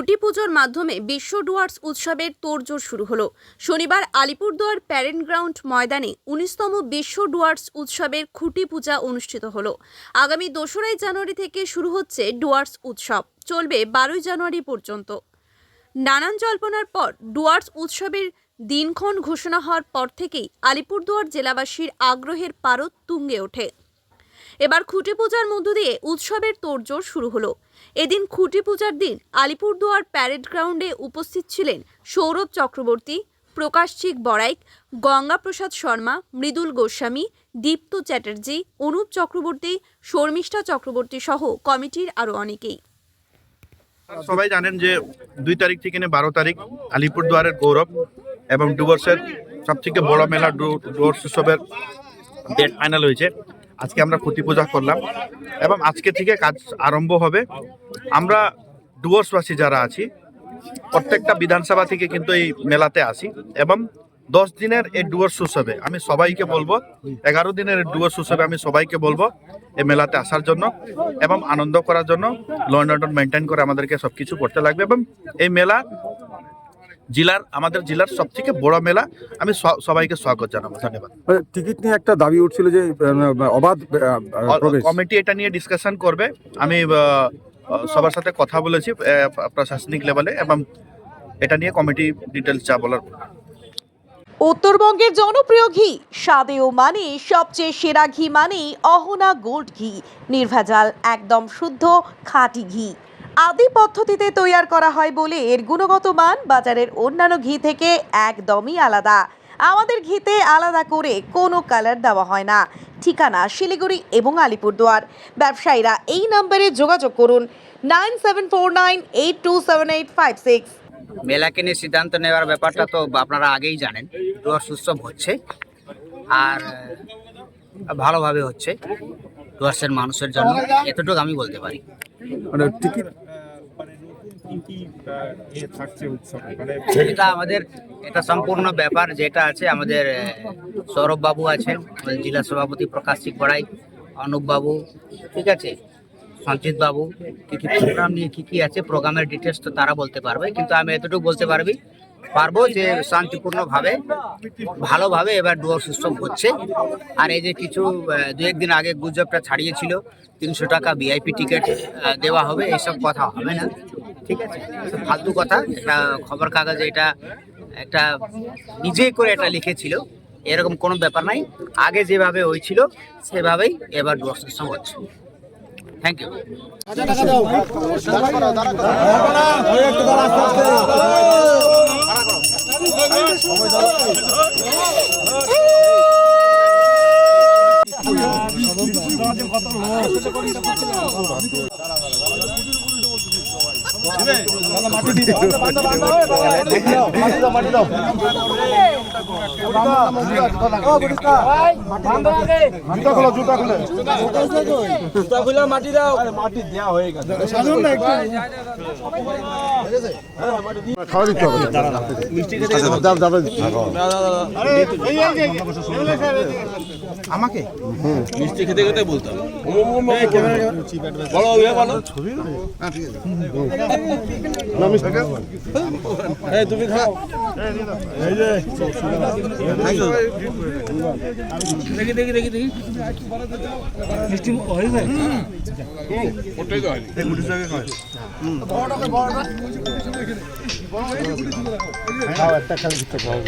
খুঁটি পুজোর মাধ্যমে বিশ্ব ডুয়ার্স উৎসবের তোড়জোড় শুরু হলো। শনিবার আলিপুরদুয়ার প্যারেন্ট গ্রাউন্ড ময়দানে উনিশতম বিশ্ব ডুয়ার্স উৎসবের খুঁটি পূজা অনুষ্ঠিত হলো। আগামী দোসরাই জানুয়ারি থেকে শুরু হচ্ছে ডুয়ার্স উৎসব। চলবে বারোই জানুয়ারি পর্যন্ত। নানান জল্পনার পর ডুয়ার্স উৎসবের দিনক্ষণ ঘোষণা হওয়ার পর থেকেই আলিপুরদুয়ার জেলাবাসীর আগ্রহের পারদ তুঙ্গে ওঠে। এবার খুঁটি পূজার মধ্য দিয়ে উৎসবের তোড়জোড় শুরু হলো। এদিন খুঁটি পূজার দিন আলিপুরদুয়ার প্যারেড গ্রাউন্ডে উপস্থিত ছিলেন সৌরভ চক্রবর্তী প্রকাশচিক বড়াইক গঙ্গাপ্রসাদ শর্মা, মৃদুল গোস্বামী, দীপ্ত চ্যাটার্জি, অনুপ চক্রবর্তী, শর্মিষ্ঠা চক্রবর্তী সহ কমিটির আরও অনেকেই। সবাই জানেন যে দুই তারিখ থেকে বারো তারিখ আলিপুরদুয়ারের গৌরব এবং ডুবর্সের সব থেকে বড় মেলা ডু- ডুয়ার্স উৎসবের ডেট ফাইনাল হয়েছে। আজকে আমরা খুঁটি পূজা করলাম এবং আজকে থেকে কাজ আরম্ভ হবে। আমরা ডুয়ার্সবাসী যারা আছি, প্রত্যেকটা বিধানসভা থেকে কিন্তু এই মেলাতে আসি এবং দশ দিনের এই ডুয়ার্স উৎসবে আমি সবাইকে বলব, এগারো দিনের ডুয়ার্স উৎসবে আমি সবাইকে বলব এই মেলাতে আসার জন্য এবং আনন্দ করার জন্য ল অ্যান্ড অর্ডার মেনটেন করে আমাদেরকে সবকিছু করতে লাগবে এবং এই মেলা জেলার আমাদের জেলার সব থেকে বড় মেলা। আমি সবাইকে স্বাগত জানাব ধন্যবাদ। মানে টিকিট নিয়ে একটা দাবি উঠছিল যে অবাধ আহ, আহ, প্রবেশ। কমিটি এটা নিয়ে ডিসকাশন করবে। আমি সবার সাথে কথা বলেছি প্রশাসনিক লেভেলে এবং এটা নিয়ে কমিটি ডিটেলস যা বলার। উত্তরবঙ্গের জনপ্রিয় ঘি স্বাদে ও মানে সবচেয়ে সেরা ঘি মানেই অহনা গোল্ড ঘি নির্ভেজাল একদম শুদ্ধ খাঁটি ঘি। আদি পদ্ধতিতে তৈয়ার করা হয় বলে এর গুণগত মান বাজারের অন্যান্য ঘি থেকে একদমই আলাদা। আমাদের ঘিতে আলাদা করে কোনো কালার দেওয়া হয় না। ঠিকানা শিলিগুড়ি এবং আলিপুরদুয়ার। ব্যবসায়ীরা এই নম্বরে যোগাযোগ করুন nine seven four nine eight two seven eight five six. মেলাকে নিয়ে সিদ্ধান্ত নেওয়ার ব্যাপারটা তো আপনারা আগেই জানেন। ডুয়ার্স উৎসব হচ্ছে আর ভালোভাবে হচ্ছে ডুয়ার্সের মানুষের জন্য। এতটুকু আমি বলতে পারি। মানে টিকিট এটা আমাদের, এটা সম্পূর্ণ ব্যাপার যেটা আছে, আমাদের সৌরভ বাবু আছেন জেলা সভাপতি প্রকাশ সিং বড়াই অনুপ বাবু ঠিক আছে? সঞ্চিত বাবু কি কি প্রোগ্রাম নিয়ে কি কি আছে প্রোগ্রামের ডিটেলস তো তারা বলতে পারবে, কিন্তু আমি এতটুকু বলতে পারবি, পারব যে শান্তিপূর্ণভাবে, ভালোভাবে এবার ডুয়ার্স উৎসব হচ্ছে। আর এই যে কিছু দু একদিন আগে গুজবটা ছাড়িয়েছিল, তিনশো টাকা ভিআইপি টিকিট দেওয়া হবে এইসব কথা হবে না। ঠিক আছে? ফালতু কথা। একটা খবর কাগজে এটা একটা নিজেই করে এটা লিখেছিল। এরকম কোনো ব্যাপার নাই। আগে যেভাবে হয়েছিল, সেভাবেই এবার উৎসব হচ্ছে। থ্যাংক ইউ খাওয়া দিতে হবে আচ্ছা, দাও, দাও, দাও। আমাকে খাও, একটা খালি দিতে খাও।